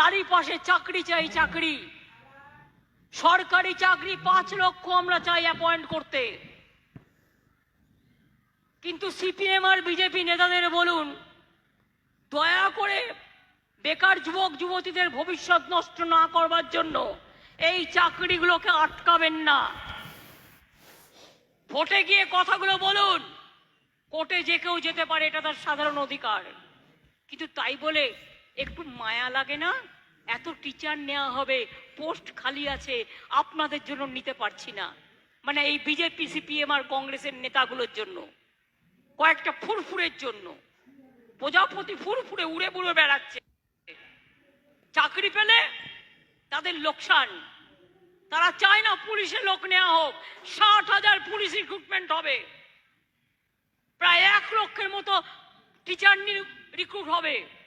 চারিপাশে চাকরি চাই চাকরি। সরকারি চাকরি পাঁচ লক্ষ আমরা চাই অ্যাপয়েন্ট করতে। কিন্তু সিপিএম আর বিজেপি নেতাদের বলুন, দয়া করে বেকার যুবক, যুবতীদের ভবিষ্যৎ নষ্ট না করবার জন্য এই চাকরিগুলোকে আটকাবেন না। ভোটে গিয়ে কথাগুলো বলুন, কোর্টে যে কেউ যেতে পারে, এটা তার সাধারণ অধিকার। কিন্তু তাই বলে একটু মায়া লাগে না? এত টিচার নেওয়া হবে পোস্ট খালি আছে, আপনাদের জন্য নিতে পারছি না। মানে এই বিজেপি সিপিএম আর কংগ্রেসের নেতাগুলোর জন্য। কয়েকটা ফুরফুরের জন্য। প্রজাপতি ফুরফুরে উড়ে বুড়ে বেড়াচ্ছে। চাকরি পেলে তাদের লোকসান। তারা চায় না পুলিশে লোক নেওয়া হোক। ষাট হাজার পুলিশ রিক্রুটমেন্ট হবে। প্রায় এক লক্ষের মতো টিচার রিক্রুট হবে।